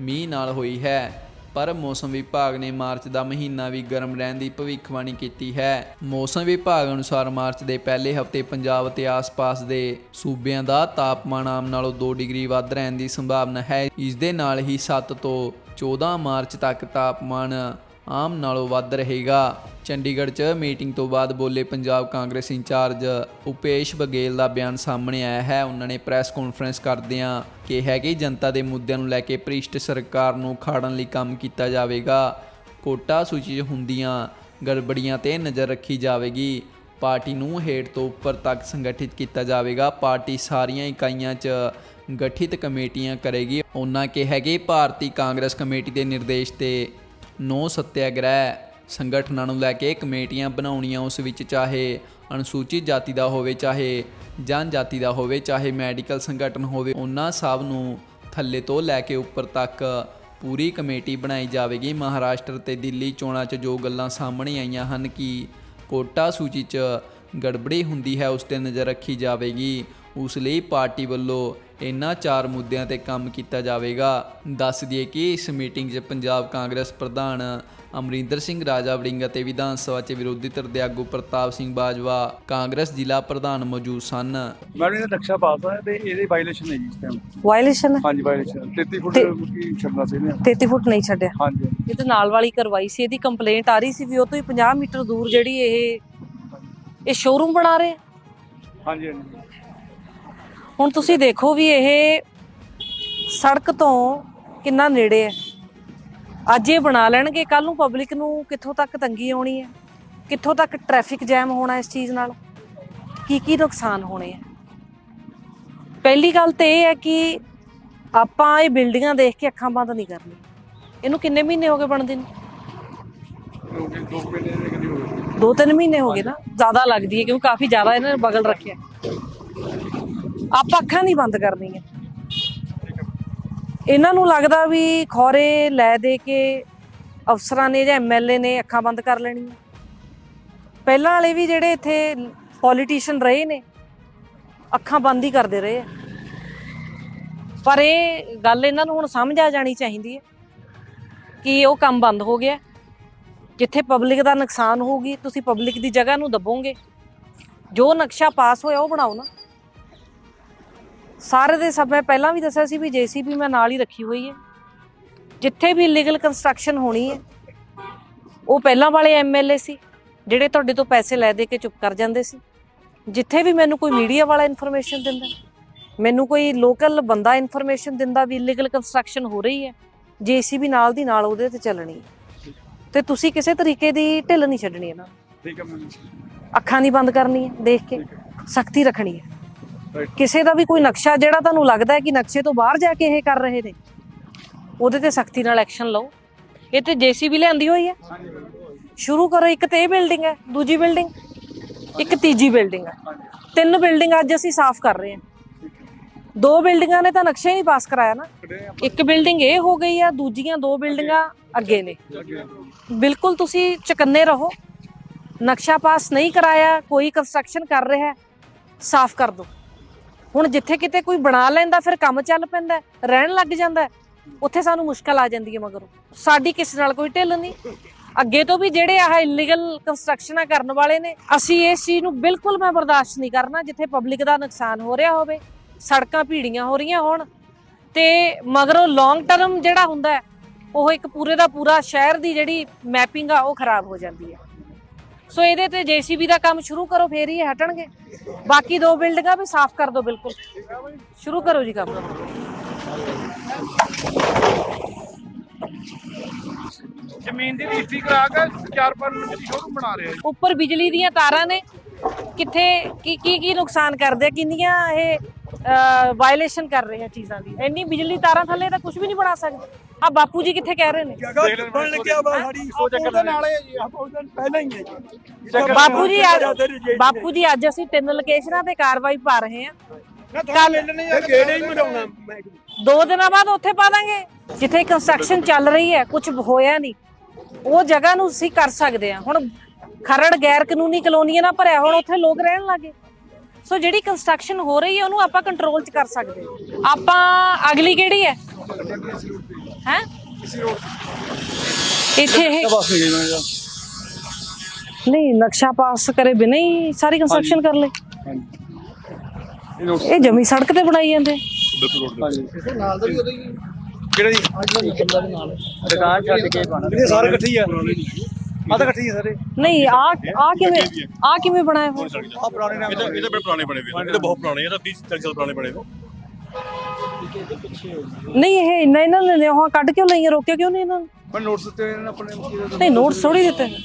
ਮੀਂਹ ਨਾਲ ਹੋਈ ਹੈ। ਪਰ ਮੌਸਮ ਵਿਭਾਗ ਨੇ ਮਾਰਚ ਦਾ ਮਹੀਨਾ ਵੀ ਗਰਮ ਰਹਿਣ ਦੀ ਭਵਿੱਖਬਾਣੀ ਕੀਤੀ ਹੈ। ਮੌਸਮ ਵਿਭਾਗ ਅਨੁਸਾਰ ਮਾਰਚ ਦੇ ਪਹਿਲੇ ਹਫ਼ਤੇ ਪੰਜਾਬ ਅਤੇ ਆਸ-ਪਾਸ ਦੇ ਸੂਬਿਆਂ ਦਾ ਤਾਪਮਾਨ ਆਮ ਨਾਲੋਂ 2 ਡਿਗਰੀ ਵੱਧ ਰਹਿਣ ਦੀ ਸੰਭਾਵਨਾ ਹੈ। ਇਸ ਦੇ ਨਾਲ ਹੀ 7 ਤੋਂ 14 ਮਾਰਚ ਤੱਕ ਤਾਪਮਾਨ ਆਮ ਨਾਲੋਂ ਵੱਧ ਰਹੇਗਾ। ਚੰਡੀਗੜ੍ਹ 'ਚ ਮੀਟਿੰਗ ਤੋਂ ਬਾਅਦ ਬੋਲੇ ਪੰਜਾਬ ਕਾਂਗਰਸ ਇੰਚਾਰਜ ਉਪੇਸ਼ ਬਗੇਲ ਦਾ ਬਿਆਨ ਸਾਹਮਣੇ ਆਇਆ ਹੈ। ਉਹਨਾਂ ਨੇ ਪ੍ਰੈਸ ਕਾਨਫਰੰਸ ਕਰਦਿਆਂ ਕਿਹਾ ਕਿ ਜਨਤਾ ਦੇ ਮੁੱਦਿਆਂ ਨੂੰ ਲੈ ਕੇ ਭ੍ਰਿਸ਼ਟ ਸਰਕਾਰ ਨੂੰ ਖਾੜਨ ਲਈ ਕੰਮ ਕੀਤਾ ਜਾਵੇਗਾ। ਕੋਟਾ ਸੂਚੀ 'ਚ ਹੁੰਦੀਆਂ ਗੜਬੜੀਆਂ ਤੇ ਨਜ਼ਰ ਰੱਖੀ ਜਾਵੇਗੀ। ਪਾਰਟੀ ਨੂੰ ਹੇਠ ਤੋਂ ਉੱਪਰ ਤੱਕ ਸੰਗਠਿਤ ਕੀਤਾ ਜਾਵੇਗਾ। ਪਾਰਟੀ ਸਾਰੀਆਂ ਇਕਾਈਆਂ 'ਚ ਗਠਿਤ ਕਮੇਟੀਆਂ ਕਰੇਗੀ। ਉਹਨਾਂ ਕਿਹਾ ਕਿ ਭਾਰਤੀ ਕਾਂਗਰਸ ਕਮੇਟੀ ਦੇ ਨਿਰਦੇਸ਼ ਤੇ ਨੌ ਸਤਿਆਗ੍ਰਹਿ ਸੰਗਠਨਾਂ ਨੂੰ ਲੈ ਕੇ ਕਮੇਟੀਆਂ ਬਣਾਉਣੀਆਂ ਉਸ ਵਿੱਚ, ਚਾਹੇ ਅਨੁਸੂਚਿਤ ਜਾਤੀ ਦਾ ਹੋਵੇ, ਚਾਹੇ ਜਨ ਜਾਤੀ ਦਾ ਹੋਵੇ, ਚਾਹੇ ਮੈਡੀਕਲ ਸੰਗਠਨ ਹੋਵੇ, ਉਹਨਾਂ ਸਭ ਨੂੰ ਥੱਲੇ ਤੋਂ ਲੈ ਕੇ ਉੱਪਰ ਤੱਕ ਪੂਰੀ ਕਮੇਟੀ ਬਣਾਈ ਜਾਵੇਗੀ। ਮਹਾਰਾਸ਼ਟਰ ਤੇ ਦਿੱਲੀ ਚੋਣਾਂ 'ਚ ਜੋ ਗੱਲਾਂ ਸਾਹਮਣੇ ਆਈਆਂ ਹਨ ਕਿ ਕੋਟਾ ਸੂਚੀ 'ਚ ਗੜਬੜੀ ਹੁੰਦੀ ਹੈ, ਉਸ ਤੇ ਨਜ਼ਰ ਰੱਖੀ ਜਾਵੇਗੀ। ਉਸ ਲਈ ਪਾਰਟੀ ਵੱਲੋਂ ਇਨ੍ਹਾਂ ਚਾਰ ਮੁੱਦਿਆਂ ਤੇ ਕੰਮ ਕੀਤਾ ਜਾਵੇਗਾ। ਦੱਸ ਦਈਏ ਕਿ ਇਸ ਮੀਟਿੰਗ 'ਚ ਪੰਜਾਬ ਕਾਂਗਰਸ ਪ੍ਰਧਾਨ ਅਮਰਿੰਦਰ ਸਿੰਘ ਰਾਜਾ ਵੜਿੰਗ ਅਤੇ ਵਿਧਾਨ ਸਭਾ 'ਚ ਵਿਰੋਧੀ ਧਿਰ ਦੇ ਆਗੂ ਪ੍ਰਤਾਪ ਸਿੰਘ ਬਾਜਵਾ ਕਾਂਗਰਸ ਜ਼ਿਲ੍ਹਾ ਪ੍ਰਧਾਨ ਮੌਜੂਦ ਸਨ। ਮੈਡਮ ਇਹਦਾ ਨਕਸ਼ਾ ਪਾਸ ਹੈ ਤੇ ਇਹਦੀ ਵਾਇਲੇਸ਼ਨ ਹੈ ਜੀ ਇਸ ਟਾਈਮ ਵਾਇਲੇਸ਼ਨ ਹਾਂਜੀ ਵਾਇਲੇਸ਼ਨ 33 ਫੁੱਟ ਤੇ- ਕੀ ਛੱਡਣਾ ਸੀ ਨੇ 33 ਫੁੱਟ ਨਹੀਂ ਛੱਡਿਆ। ਹਾਂਜੀ। ਇਹ ਤਾਂ ਨਾਲ ਵਾਲੀ ਕਰਵਾਈ ਸੀ ਇਹਦੀ ਕੰਪਲੇਂਟ ਆ ਰਹੀ ਸੀ ਵੀ ਉਹ ਤੋਂ ਹੀ 50 ਮੀਟਰ ਦੂਰ ਜਿਹੜੀ ਇਹ ਇਹ ਸ਼ੋਰੂਮ ਬਣਾ ਰਹੇ। ਹਾਂਜੀ ਹਾਂਜੀ। ਹੁਣ ਤੁਸੀਂ ਦੇਖੋ ਵੀ ਇਹ ਸੜਕ ਤੋਂ ਕਿੰਨਾ ਨੇੜੇ ਹੈ। ਅੱਜ ਇਹ ਬਣਾ ਲੈਣਗੇ ਕੱਲ ਨੂੰ ਪਬਲਿਕ ਨੂੰ ਕਿੱਥੋਂ ਤੱਕ ਤੰਗੀ ਆਉਣੀ ਹੈ? ਕਿੱਥੋਂ ਤੱਕ ਟ੍ਰੈਫਿਕ ਜੈਮ ਹੋਣਾ ਇਸ ਚੀਜ਼ ਨਾਲ? ਕੀ ਕੀ ਨੁਕਸਾਨ ਹੋਣੇ ਆ ਪਹਿਲੀ ਗੱਲ ਤੇ ਇਹ ਹੈ ਕਿ ਆਪਾਂ ਇਹ ਬਿਲਡਿੰਗਾਂ ਦੇਖ ਕੇ ਅੱਖਾਂ ਬੰਦ ਨਹੀਂ ਕਰਨੀਆਂ। ਇਹਨੂੰ ਕਿੰਨੇ ਮਹੀਨੇ ਹੋ ਗਏ ਬਣਦੇ ਨੇ? ਦੋ ਤਿੰਨ ਮਹੀਨੇ ਹੋ ਗਏ ਨਾ। ਜ਼ਿਆਦਾ ਲੱਗਦੀ ਹੈ ਕਿਉਂਕਿ ਕਾਫੀ ਜ਼ਿਆਦਾ ਇਹਨਾਂ ਨੇ ਬਗਲ ਰੱਖਿਆ। ਆਪਾਂ ਅੱਖਾਂ ਨਹੀਂ ਬੰਦ ਕਰਨੀਆਂ। ਇਹਨਾਂ ਨੂੰ ਲੱਗਦਾ ਵੀ ਖੌਰੇ ਲੈ ਦੇ ਕੇ ਅਫਸਰਾਂ ਨੇ ਜਾਂ ਐਮਐਲਏ ਨੇ ਅੱਖਾਂ ਬੰਦ ਕਰ ਲੈਣੀਆਂ। ਪਹਿਲਾਂ ਵਾਲੇ ਵੀ ਜਿਹੜੇ ਇੱਥੇ ਪੋਲੀਟੀਸ਼ੀਅਨ ਰਹੇ ਨੇ, ਅੱਖਾਂ ਬੰਦ ਹੀ ਕਰਦੇ ਰਹੇ ਆ। ਪਰ ਇਹ ਗੱਲ ਇਹਨਾਂ ਨੂੰ ਹੁਣ ਸਮਝ ਆ ਜਾਣੀ ਚਾਹੀਦੀ ਹੈ ਕਿ ਉਹ ਕੰਮ ਬੰਦ ਹੋ ਗਿਆ। ਜਿੱਥੇ ਪਬਲਿਕ ਦਾ ਨੁਕਸਾਨ ਹੋਊਗੀ, ਤੁਸੀਂ ਪਬਲਿਕ ਦੀ ਜਗ੍ਹਾ ਨੂੰ ਦੱਬੋਗੇ। ਜੋ ਨਕਸ਼ਾ ਪਾਸ ਹੋਇਆ ਉਹ ਬਣਾਓ ਨਾ। ਸਾਰੇ ਦੇ ਸਭ ਮੈਂ ਪਹਿਲਾਂ ਵੀ ਦੱਸਿਆ ਸੀ ਵੀ ਜੀਸੀਬੀ ਮੈਂ ਨਾਲ ਹੀ ਰੱਖੀ ਹੋਈ ਹੈ। ਜਿੱਥੇ ਵੀ ਇਲੀਗਲ ਕੰਸਟਰਕਸ਼ਨ ਹੋਣੀ ਹੈ ਉਹ ਪਹਿਲਾਂ ਵਾਲੇ ਐਮਐਲਏ ਸੀ ਜਿਹੜੇ ਤੁਹਾਡੇ ਤੋਂ ਪੈਸੇ ਲੈ ਦੇ ਕੇ ਚੁੱਪ ਕਰ ਜਾਂਦੇ ਸੀ। ਜਿੱਥੇ ਵੀ ਮੈਨੂੰ ਕੋਈ ਮੀਡੀਆ ਵਾਲਾ ਇਨਫੋਰਮੇਸ਼ਨ ਦਿੰਦਾ ਮੈਨੂੰ ਕੋਈ ਲੋਕਲ ਬੰਦਾ ਇਨਫੋਰਮੇਸ਼ਨ ਦਿੰਦਾ ਵੀ ਇਲੀਗਲ ਕੰਸਟਰਕਸ਼ਨ ਹੋ ਰਹੀ ਹੈ ਜੀਸੀਬੀ ਨਾਲ ਦੀ ਨਾਲ ਉਹਦੇ ਤੇ ਚੱਲਣੀ ਹੈ। ਤੇ ਤੁਸੀਂ ਕਿਸੇ ਤਰੀਕੇ ਦੀ ਢਿੱਲ ਨਹੀਂ ਛੱਡਣੀ ਇਹਨਾਂ ਨੂੰ। ਠੀਕ ਹੈ ਮੈਮ। ਅੱਖਾਂ ਨਹੀਂ ਬੰਦ ਕਰਨੀ ਹੈ ਦੇਖ ਕੇ ਸਖਤੀ ਰੱਖਣੀ ਹੈ. ਕਿਸੇ ਦਾ ਵੀ ਕੋਈ ਨਕਸ਼ਾ ਜਿਹੜਾ ਤੁਹਾਨੂੰ ਲੱਗਦਾ ਹੈ ਕਿ ਨਕਸ਼ੇ ਤੋਂ ਬਾਹਰ ਜਾ ਕੇ ਇਹ ਕਰ ਰਹੇ ਨੇ, ਉਹਦੇ ਤੇ ਸਖਤੀ ਨਾਲ ਐਕਸ਼ਨ ਲਓ। ਇਹ ਤੇ ਜੀਸੀਬੀ ਲਿਆਂਦੀ ਹੋਈ ਹੈ। ਸ਼ੁਰੂ ਕਰੋ, ਇੱਕ ਤੇ ਇਹ ਬਿਲਡਿੰਗ ਹੈ, ਦੂਜੀ ਬਿਲਡਿੰਗ ਇੱਕ ਤੀਜੀ ਬਿਲਡਿੰਗ ਹੈ। ਤਿੰਨ ਬਿਲਡਿੰਗ ਅੱਜ ਅਸੀਂ ਸਾਫ਼ ਕਰ ਰਹੇ ਹਾਂ। ਦੋ ਬਿਲਡਿੰਗਾਂ ਨੇ ਤਾਂ ਨਕਸ਼ਾ ਹੀ ਨਹੀਂ ਪਾਸ ਕਰਾਇਆ ਨਾ। ਇੱਕ ਬਿਲਡਿੰਗ ਇਹ ਹੋ ਗਈ ਆ, ਦੂਜੀਆਂ ਦੋ ਬਿਲਡਿੰਗਾਂ ਅੱਗੇ ਨੇ। ਬਿਲਕੁਲ ਤੁਸੀਂ ਚਕੰਨੇ ਰਹੋ। ਨਕਸ਼ਾ ਪਾਸ ਨਹੀਂ ਕਰਾਇਆ, ਕੋਈ ਕੰਸਟਰਕਸ਼ਨ ਕਰ ਰਿਹਾ, ਸਾਫ਼ ਕਰ ਦਿਓ। ਹੁਣ ਜਿੱਥੇ ਕਿਤੇ ਕੋਈ ਬਣਾ ਲੈਂਦਾ, ਫਿਰ ਕੰਮ ਚੱਲ ਪੈਂਦਾ ਰਹਿਣ ਲੱਗ ਜਾਂਦਾ ਉੱਥੇ ਸਾਨੂੰ ਮੁਸ਼ਕਲ ਆ ਜਾਂਦੀ ਹੈ ਮਗਰੋਂ। ਸਾਡੀ ਕਿਸੇ ਨਾਲ ਕੋਈ ਢਿੱਲ ਨਹੀਂ। ਅੱਗੇ ਤੋਂ ਵੀ ਜਿਹੜੇ ਆਹ ਇਲੀਗਲ ਕੰਸਟਰਕਸ਼ਨਾਂ ਕਰਨ ਵਾਲੇ ਨੇ, ਅਸੀਂ ਇਸ ਚੀਜ਼ ਨੂੰ ਬਿਲਕੁਲ ਮੈਂ ਬਰਦਾਸ਼ਤ ਨਹੀਂ ਕਰਨਾ, ਜਿੱਥੇ ਪਬਲਿਕ ਦਾ ਨੁਕਸਾਨ ਹੋ ਰਿਹਾ ਹੋਵੇ, ਸੜਕਾਂ ਭੀੜੀਆਂ ਹੋ ਰਹੀਆਂ ਹੋਣ, ਤੇ ਮਗਰੋਂ ਲੌਂਗ ਟਰਮ ਜਿਹੜਾ ਹੁੰਦਾ ਉਹ ਇੱਕ ਪੂਰੇ ਦਾ ਪੂਰਾ ਸ਼ਹਿਰ ਦੀ ਜਿਹੜੀ ਮੈਪਿੰਗ ਆ, ਉਹ ਖਰਾਬ ਹੋ ਜਾਂਦੀ ਹੈ। ਸੋ ਇਹਦੇ ਤੇ ਜੀਸੀਬੀ ਦਾ ਕੰਮ ਸ਼ੁਰੂ ਕਰੋ ਫੇਰ ਹੀ ਇਹ ਹਟਣਗੇ। ਬਾਕੀ ਦੋ ਬਿਲਡਿੰਗਾਂ ਵੀ ਸਾਫ਼ ਕਰ ਦਿਓ ਬਿਲਕੁਲ। ਸ਼ੁਰੂ ਕਰੋ ਜੀ ਕੰਮ। ਜ਼ਮੀਨ ਦੀ ਰਜਿਸਟਰੀ ਕਰਾ ਕੇ ਚਾਰ ਪੰਜ ਮਿੰਟ ਦੀ ਸ਼ੋਰੂਮ ਬਣਾ ਰਿਹਾ ਉੱਪਰ ਬਿਜਲੀ ਦੀਆਂ ਤਾਰਾਂ ਨੇ। ਕਿੱਥੇ ਕੀ ਕੀ ਕੀ ਨੁਕਸਾਨ ਕਰਦੇ ਕਿੰਨੀਆਂ ਇਹ ਵਾਇਲੇਸ਼ਨ ਕਰ ਰਹੇ ਆ ਚੀਜ਼ਾਂ ਦੀ? ਇੰਨੀ ਬਿਜਲੀ ਤਾਰਾਂ ਥੱਲੇ ਤਾਂ ਕੁਝ ਵੀ ਨਹੀਂ ਬਣਾ ਸਕਦੇ। ਆ ਬਾਪੂ ਜੀ ਕਿੱਥੇ ਕਹਿ ਰਹੇ ਨੇ? ਜਗ੍ਹਾ ਬਣ ਲੱਗਿਆ ਵਾ ਸਾਡੀ। ਉਹ ਚੱਕਰ ਨਾਲੇ ਜੀ ਆਪ ਉਹਦੇ ਪਹਿਲਾਂ ਹੀ ਹੈ ਜੀ ਬਾਪੂ ਜੀ ਅੱਜ ਬਾਪੂ ਜੀ ਅੱਜ ਅਸੀਂ ਤਿੰਨ ਲੋਕੇਸ਼ਨਾਂ ਤੇ ਕਾਰਵਾਈ ਪਾ ਰਹੇ ਹਾਂ। ਕੱਲ ਮਿਲਣੇ ਗੇੜੇ ਹੀ ਮਰਾਉਣਾ ਮੈਂ ਦੋ ਦਿਨਾਂ ਬਾਅਦ ਉੱਥੇ ਪਾ ਦਾਂਗੇ। ਜਿੱਥੇ ਕੰਸਟਰਕਸ਼ਨ ਚੱਲ ਰਹੀ ਹੈ ਕੁਝ ਹੋਇਆ ਨਹੀਂ। ਉਹ ਜਗ੍ਹਾ ਨੂੰ ਅਸੀਂ ਕਰ ਸਕਦੇ ਹਾਂ। ਹੁਣ ਖਰੜ ਗੈਰ ਕਾਨੂੰਨੀ ਕਲੋਨੀਆਂ ਨਾਲ ਭਰਿਆ ਹੁਣ ਉੱਥੇ ਲੋਕ ਰਹਿਣ ਲੱਗੇ। ਸੋ ਜਿਹੜੀ ਕੰਸਟਰਕਸ਼ਨ ਹੋ ਰਹੀ ਹੈ ਉਹਨੂੰ ਆਪਾਂ ਕੰਟਰੋਲ 'ਚ ਕਰ ਸਕਦੇ ਹਾਂ। ਆਪਾਂ ਅਗਲੀ ਕਿਹੜੀ ਹੈ? ਹੈ? ਇੱਥੇ ਇਹ ਬਸ ਗਈ ਮੈਂ ਜੀ ਨਹੀਂ ਨਕਸ਼ਾ ਪਾਸ ਕਰੇ ਬਿਨਾਂ ਹੀ ਸਾਰੀ ਕੰਸਟਰਕਸ਼ਨ ਕਰ ਲੈ ਇਹ ਜਮੀ ਸੜਕ ਤੇ ਬਣਾਈ ਜਾਂਦੇ। ਨਾਲ ਦਾ ਵੀ ਉਹਦਾ ਹੀ ਕਿਹੜਾ ਜੀ? ਦੁਕਾਨ ਛੱਡ ਕੇ ਪਾਣਾ ਇਹ ਸਾਰੇ ਇਕੱਠੇ ਹੀ ਆ। ਆ ਤਾਂ ਇਕੱਠੇ ਹੀ ਆ ਸਾਰੇ। ਨਹੀਂ ਆ ਆ ਕਿਵੇਂ ਆ। ਕਿਵੇਂ ਬਣਾਇਆ ਹੋਇਆ? ਆ ਪੁਰਾਣੇ ਨਾਮ ਇਹ ਤਾਂ ਇਹ ਤਾਂ ਬੜੇ ਪੁਰਾਣੇ ਬਣੇ ਹੋਏ ਆ। ਇਹ ਤਾਂ ਬਹੁਤ ਪੁਰਾਣੇ ਇਹ ਤਾਂ 30 40 ਸਾਲ ਪੁਰਾਣੇ ਬਣੇ ਹੋਏ ਨਹੀਂ ਇਹ ਇੰਨਾ ਇਹਨਾਂ ਨੇ ਨਿਹੋਆਂ ਕੱਢ ਕਿਉਂ ਲਈਆਂ? ਰੋਕਿਆ ਕਿਉਂ ਨਹੀਂ ਇਹਨਾਂ ਨੂੰ? ਮੈਂ ਨੋਟਸ ਦਿੱਤੇ ਹੋਏ ਨੇ ਆਪਣੇ ਦੇ ਨਹੀਂ ਨੋਟਸ ਥੋੜੀ ਦਿੱਤੇ ਨੇ।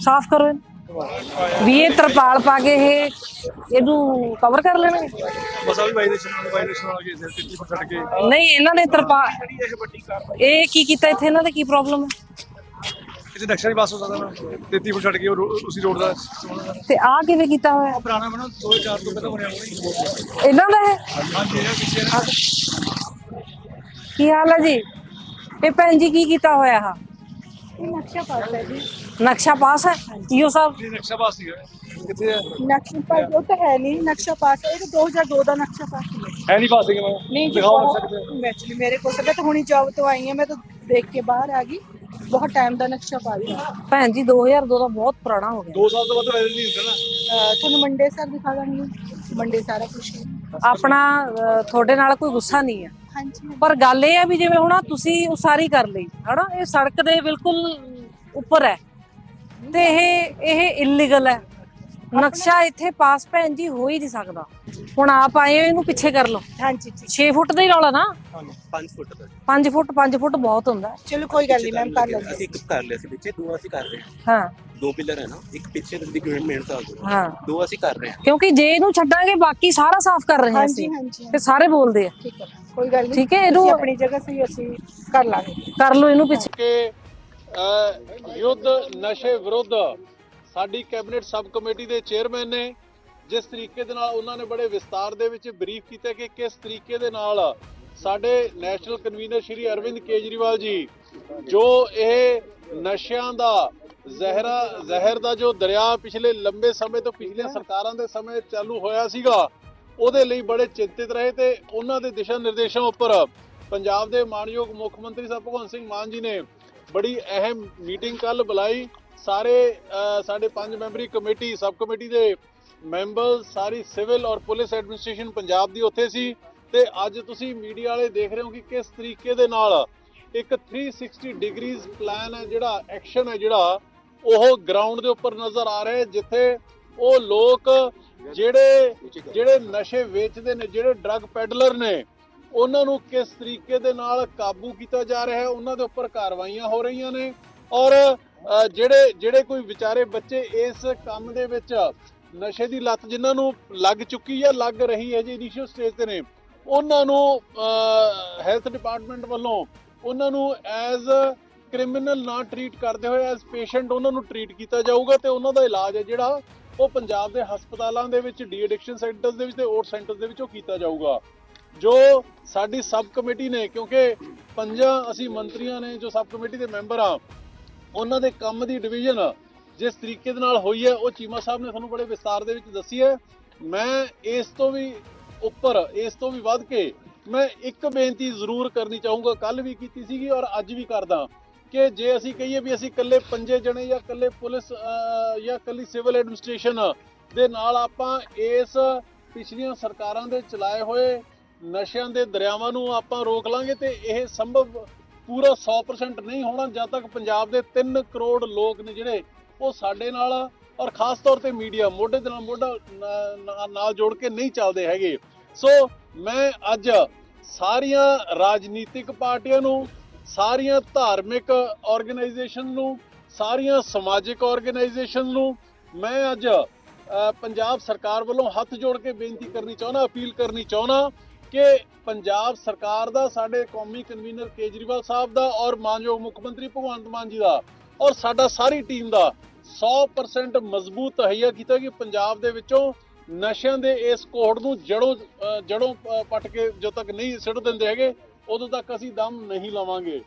ਸਾਫ਼ ਕਰੋ ਇਹਨੂੰ। ਵੀ ਇਹ ਤਰਪਾਲ ਪਾ ਕੇ ਇਹ ਇਹਨੂੰ ਕਵਰ ਕਰ ਲੈਣਗੇ? ਬਸ ਆ ਵੀ ਵਾਇਲੇਸ਼ਨ ਨਾਲ ਵਾਇਲੇਸ਼ਨ ਵਾਲਾ ਕੇਸ ਹੈ 30 ਫੁੱਟ ਛੱਡ ਕੇ। ਨਹੀਂ ਇਹਨਾਂ ਨੇ ਤਰਪਾਲ ਜਿਹੜੀ ਇਹ ਵੱਡੀ ਕਾਰ ਇਹ ਕੀ ਕੀਤਾ ਇੱਥੇ? ਇਹਨਾਂ ਦਾ ਕੀ ਪ੍ਰੋਬਲਮ ਹੈ? ਇੱਥੇ ਨਕਸ਼ਾ ਨਹੀਂ ਪਾਸ ਹੋ ਸਕਦਾ ਨਾ। 33 ਫੁੱਟ ਛੱਡ ਕੇ ਉਹ ਰੋ- ਉਸੀ ਰੋਡ ਦਾ ਤੇ ਆ ਕਿਵੇਂ ਕੀਤਾ ਹੋਇਆ? ਪੁਰਾਣਾ ਬਣਾ 2004 ਤੋਂ ਪਹਿਲਾਂ ਬਣਿਆ ਹੋਣਾ ਇਹਨਾਂ ਦਾ ਹੈ? ਹਾਂਜੀ ਇਹ ਪਿੱਛੇ ਨਾ ਕੀ ਹਾਲ ਹੈ ਜੀ? ਇਹ ਭੈਣ ਜੀ ਕੀ ਕੀਤਾ ਹੋਇਆ ਆ ਨਕਸ਼ਾ ਪਾਸ ਹੈ ਜੀ। ਨਕਸ਼ਾ ਪਾਸ ਹੈ? ਈਓ ਸਾਹਿਬ? ਨਕਸ਼ਾ ਪਾਸ ਕਿੱਥੇ ਹੈ? ਨਕਸ਼ਾ ਪਾਸ ਉਹ ਤਾਂ ਹੈ ਨਹੀਂ ਨਕਸ਼ਾ ਪਾਸ ਹੈ। ਇਹ ਤਾਂ 2002 ਦਾ ਨਕਸ਼ਾ ਪਾਸ ਹੈ ਹੈ ਨਹੀਂ ਪਾਸ ਸੀਗਾ ਮੈਂ ਨਹੀਂ ਜੀ ਦਿਖਾਓ ਨਕਸ਼ਾ ਕਿੱਥੇ ਐਕਚੁਅਲੀ ਮੇਰੇ ਕੋਲ ਤਾਂ। ਮੈਂ ਤਾਂ ਹੁਣੀ ਜੌਬ ਤੋਂ ਆਈ ਹਾਂ ਮੈਂ ਤਾਂ ਦੇਖ ਕੇ ਬਾਹਰ ਆ ਗਈ। ਬਹੁਤ ਟਾਈਮ ਦਾ ਨਕਸ਼ਾ ਪਾਸ ਹੈ ਭੈਣ ਜੀ 2002 ਦਾ ਬਹੁਤ ਪੁਰਾਣਾ ਹੋ ਗਿਆ। 2 ਸਾਲ ਤੋਂ ਬਾਅਦ ਵਾਇਰਲ ਨਹੀਂ ਹੁੰਦਾ ਨਾ। ਤੁਹਾਨੂੰ ਮੰਡੇ ਸਰ ਦਿਖਾ ਦਾਂਗੀ। ਮੰਡੇ ਸਾਰਾ ਕੁਝ ਆਪਣਾ ਤੁਹਾਡੇ ਨਾਲ ਕੋਈ ਗੁੱਸਾ ਨਹੀਂ ਹੈ। ਪਰ ਗੱਲ ਇਹ ਹੈ ਵੀ ਜਿਵੇਂ ਹੁਣ ਤੁਸੀਂ ਉਸਾਰੀ ਕਰ ਲਈ ਹਨਾ? ਇਹ ਸੜਕ ਦੇ ਬਿਲਕੁਲ ਉੱਪਰ ਹੈ। ਤੇ ਇਹ ਇਹ ਇਲੀਗਲ ਹੈ। ਨਕਸ਼ਾ ਇੱਥੇ ਪਾਸ ਭੈਣ ਜੀ ਹੋ ਹੀ ਨਹੀਂ ਸਕਦਾ। ਹੁਣ ਆਪ ਆਏ ਹੋ ਇਹਨੂੰ ਪਿੱਛੇ ਕਰ ਲਓ। ਹਾਂਜੀ ਠੀਕ 6 ਫੁੱਟ ਦਾ ਹੀ ਰੌਲਾ ਨਾ। 5 ਫੁੱਟ ਦਾ। 5 ਫੁੱਟ 5 ਫੁੱਟ ਬਹੁਤ ਹੁੰਦਾ। ਹੈ। ਚਲੋ ਕੋਈ ਗੱਲ ਨਹੀਂ ਮੈਮ ਕਰ ਲੈਂਦੇ ਅਸੀਂ ਇੱਕ ਕਰ ਲਿਆ ਸੀ ਪਿੱਛੇ ਦੋ ਅਸੀਂ ਕਰ ਰਹੇ ਹਾਂ। ਹਾਂ। ਦੋ ਪਿਲਰ ਹੈ ਨਾ ਇੱਕ ਪਿੱਛੇ ਦੀ ਗ੍ਰੇਡ ਮਿਹਨਤ ਆ ਦੋ ਹਾਂ। ਦੋ ਅਸੀਂ ਕਰ ਰਹੇ ਹਾਂ। ਕਿਉਂਕਿ ਜੇ ਇਹਨੂੰ ਛੱਡਾਂਗੇ ਬਾਕੀ ਸਾਰਾ ਸਾਫ਼ ਕਰ ਰਹੇ ਹਾਂ ਹਾਂਜੀ ਅਸੀਂ ਹਾਂਜੀ। ਤੇ ਸਾਰੇ ਬੋਲਦੇ ਆ। ਠੀਕ ਹੈ ਕੋਈ ਗੱਲ ਨਹੀਂ। ਠੀਕ ਹੈ, ਇਹਨੂੰ- ਆਪਣੀ ਜਗ੍ਹਾ ਸਹੀ ਅਸੀਂ ਕਰ ਲਾਂਗੇ। ਕਰ ਲਓ ਇਹਨੂੰ ਪਿੱਛੇ। ਕਿ ਅ, ਯੁੱਧ ਨਸ਼ੇ ਵਿਰੁੱਧ ਸਾਡੀ ਕੈਬਨਿਟ ਸਬ ਕਮੇਟੀ ਦੇ ਚੇਅਰਮੈਨ ਨੇ ਜਿਸ ਤਰੀਕੇ ਦੇ ਨਾਲ ਉਹਨਾਂ ਨੇ ਬੜੇ ਵਿਸਤਾਰ ਦੇ ਵਿੱਚ ਬਰੀਫ ਕੀਤਾ ਕਿ ਕਿਸ ਤਰੀਕੇ ਦੇ ਨਾਲ ਸਾਡੇ ਨੈਸ਼ਨਲ ਕਨਵੀਨਰ ਸ਼੍ਰੀ ਅਰਵਿੰਦ ਕੇਜਰੀਵਾਲ ਜੀ, ਜੋ ਇਹ ਨਸ਼ਿਆਂ ਦਾ ਜ਼ਹਿਰਾ, ਜ਼ਹਿਰ ਦਾ ਜੋ ਦਰਿਆ ਪਿਛਲੇ ਲੰਬੇ ਸਮੇਂ ਤੋਂ ਪਿਛਲੀਆਂ ਸਰਕਾਰਾਂ ਦੇ ਸਮੇਂ ਚਾਲੂ ਹੋਇਆ ਸੀਗਾ, ਉਹਦੇ ਲਈ ਬੜੇ ਚਿੰਤਿਤ ਰਹੇ ਤੇ ਉਹਨਾਂ ਦੇ ਦਿਸ਼ਾ ਨਿਰਦੇਸ਼ਾਂ ਉੱਪਰ ਪੰਜਾਬ ਦੇ ਮਾਨਯੋਗ ਮੁੱਖ ਮੰਤਰੀ ਸਾਹਿਬ ਭਗਵੰਤ ਸਿੰਘ ਮਾਨ ਜੀ ਨੇ ਬੜੀ ਅਹਿਮ ਮੀਟਿੰਗ ਕੱਲ ਬੁਲਾਈ। ਸਾਰੇ ਸਾਡੇ ਪੰਜ ਮੈਂਬਰੀ ਕਮੇਟੀ, ਸਬ ਕਮੇਟੀ ਦੇ ਮੈਂਬਰ ਸਾਰੀ ਸਿਵਲ ਔਰ ਪੁਲਿਸ ਐਡਮਿਨਿਸਟ੍ਰੇਸ਼ਨ ਪੰਜਾਬ ਦੀ ਉੱਥੇ ਸੀ ਤੇ ਅੱਜ ਤੁਸੀਂ ਮੀਡੀਆ ਵਾਲੇ ਦੇਖ ਰਹੇ ਹੋ ਕਿ ਕਿਸ ਤਰੀਕੇ ਦੇ ਨਾਲ ਇੱਕ 360 ਡਿਗਰੀਜ਼ ਪਲਾਨ ਹੈ ਜਿਹੜਾ ਐਕਸ਼ਨ ਹੈ ਜਿਹੜਾ, ਉਹ ਗਰਾਊਂਡ ਦੇ ਉੱਪਰ ਨਜ਼ਰ ਆ ਰਿਹਾ ਜਿੱਥੇ ਉਹ ਲੋਕ ਜਿਹੜੇ ਜਿਹੜੇ ਨਸ਼ੇ ਵੇਚਦੇ ਨੇ, ਜਿਹੜੇ ਡਰੱਗ ਪੈਡਲਰ ਨੇ, ਉਹਨਾਂ ਨੂੰ ਕਿਸ ਤਰੀਕੇ ਦੇ ਨਾਲ ਕਾਬੂ ਕੀਤਾ ਜਾ ਰਿਹਾ ਹੈ, ਉਹਨਾਂ ਦੇ ਉੱਪਰ ਕਾਰਵਾਈਆਂ ਹੋ ਰਹੀਆਂ ਨੇ ਔਰ ਜਿਹੜੇ ਜਿਹੜੇ ਕੋਈ ਵਿਚਾਰੇ ਬੱਚੇ ਇਸ ਕੰਮ ਦੇ ਵਿੱਚ ਨਸ਼ੇ ਦੀ ਲੱਤ ਜਿਨ੍ਹਾਂ ਨੂੰ ਲੱਗ ਚੁੱਕੀ ਹੈ, ਲੱਗ ਰਹੀ ਹੈ ਜੀ ਇਨੀਸ਼ੀਅਲ ਸਟੇਜ ਤੇ ਨੇ, ਉਹਨਾਂ ਨੂੰ ਹੈਲਥ ਡਿਪਾਰਟਮੈਂਟ ਵੱਲੋਂ ਉਹਨਾਂ ਨੂੰ ਐਜ਼ ਕ੍ਰਿਮੀਨਲ ਨਾ ਟਰੀਟ ਕਰਦੇ ਹੋਏ ਐਜ਼ ਪੇਸ਼ੈਂਟ ਉਹਨਾਂ ਨੂੰ ਟਰੀਟ ਕੀਤਾ ਜਾਊਗਾ ਤੇ ਉਹਨਾਂ ਦਾ ਇਲਾਜ ਹੈ ਜਿਹੜਾ ਉਹ ਪੰਜਾਬ ਦੇ ਹਸਪਤਾਲਾਂ ਦੇ ਵਿੱਚ ਡੀ ਐਡਿਕਸ਼ਨ ਸੈਂਟਰਸ ਦੇ ਵਿੱਚ ਤੇ ਓਟ ਸੈਂਟਰਸ ਦੇ ਵਿੱਚ ਉਹ ਕੀਤਾ ਜਾਊਗਾ। ਜੋ ਸਾਡੀ ਸਬ ਕਮੇਟੀ ਨੇ, ਕਿਉਂਕਿ ਪੰਜਾਂ ਅਸੀਂ ਮੰਤਰੀਆਂ ਨੇ, ਜੋ ਸਬ ਕਮੇਟੀ ਦੇ ਮੈਂਬਰ ਆ ਉਹਨਾਂ ਦੇ ਕੰਮ ਦੀ ਡਿਵੀਜ਼ਨ ਜਿਸ ਤਰੀਕੇ ਦੇ ਨਾਲ ਹੋਈ ਹੈ, ਉਹ ਚੀਮਾ ਸਾਹਿਬ ਨੇ ਤੁਹਾਨੂੰ ਬੜੇ ਵਿਸਤਾਰ ਦੇ ਵਿੱਚ ਦੱਸੀ ਹੈ। ਮੈਂ ਇਸ ਤੋਂ ਵੀ ਉੱਪਰ, ਇਸ ਤੋਂ ਵੀ ਵੱਧ ਕੇ ਮੈਂ ਇੱਕ ਬੇਨਤੀ ਜ਼ਰੂਰ ਕਰਨੀ ਚਾਹੂੰਗਾ। ਕੱਲ ਵੀ ਕੀਤੀ ਸੀਗੀ ਔਰ ਅੱਜ ਵੀ ਕਰਦਾ ਕਿ ਜੇ ਅਸੀਂ ਕਹੀਏ ਵੀ ਅਸੀਂ ਇਕੱਲੇ ਪੰਜੇ ਜਣੇ ਜਾਂ ਇਕੱਲੇ ਪੁਲਿਸ ਜਾਂ ਇਕੱਲੀ ਸਿਵਲ ਐਡਮਿਨਿਸਟ੍ਰੇਸ਼ਨ ਦੇ ਨਾਲ ਆਪਾਂ ਇਸ ਪਿਛਲੀਆਂ ਸਰਕਾਰਾਂ ਦੇ ਚਲਾਏ ਹੋਏ ਨਸ਼ਿਆਂ ਦੇ ਦਰਿਆਵਾਂ ਨੂੰ ਆਪਾਂ ਰੋਕ ਲਾਂਗੇ ਤੇ ਇਹ ਸੰਭਵ ਪੂਰਾ 100% ਨਹੀਂ ਹੋਣਾ, ਜਦ ਤੱਕ ਪੰਜਾਬ ਦੇ 3 ਕਰੋੜ ਲੋਕ ਨੇ ਜਿਹੜੇ, ਉਹ ਸਾਡੇ ਨਾਲ ਔਰ ਖਾਸ ਤੌਰ ਤੇ ਮੀਡੀਆ ਮੋਢੇ ਦੇ ਨਾਲ ਮੋਢਾ ਨਾਲ ਜੋੜ ਕੇ ਨਹੀਂ ਚੱਲਦੇ ਹੈਗੇ। ਸੋ ਮੈਂ ਅੱਜ ਸਾਰੀਆਂ ਰਾਜਨੀਤਿਕ ਪਾਰਟੀਆਂ ਨੂੰ, ਸਾਰੀਆਂ ਧਾਰਮਿਕ ਆਰਗੇਨਾਈਜੇਸ਼ਨ ਨੂੰ, ਸਾਰੀਆਂ ਸਮਾਜਿਕ ਆਰਗੇਨਾਈਜੇਸ਼ਨ ਨੂੰ, ਮੈਂ ਅੱਜ ਪੰਜਾਬ ਸਰਕਾਰ ਵੱਲੋਂ ਹੱਥ ਜੋੜ ਕੇ ਬੇਨਤੀ ਕਰਨੀ ਚਾਹੁੰਦਾ, ਅਪੀਲ ਕਰਨੀ ਚਾਹੁੰਦਾ ਕਿ ਪੰਜਾਬ ਸਰਕਾਰ ਦਾ ਸਾਡੇ ਕੌਮੀ ਕਨਵੀਨਰ ਕੇਜਰੀਵਾਲ ਸਾਹਿਬ ਦਾ ਔਰ ਮਾਨਯੋਗ ਮੁੱਖ ਮੰਤਰੀ ਭਗਵੰਤ ਮਾਨ ਜੀ ਦਾ ਔਰ ਸਾਡਾ ਸਾਰੀ ਟੀਮ ਦਾ 100% ਮਜ਼ਬੂਤ ਤਹਈਆ ਕੀਤਾ ਕਿ ਪੰਜਾਬ ਦੇ ਵਿੱਚੋਂ ਨਸ਼ਿਆਂ ਦੇ ਇਸ ਕੋਹੜ ਨੂੰ ਜੜੋਂ ਜੜੋਂ ਅ, ਪੱਟ ਕੇ ਜਦੋਂ ਤੱਕ ਨਹੀਂ ਸਿੱਟ ਦਿੰਦੇ ਹੈਗੇ ਉਦੋਂ ਤੱਕ ਅਸੀਂ ਦਮ ਨਹੀਂ ਲਵਾਂਗੇ।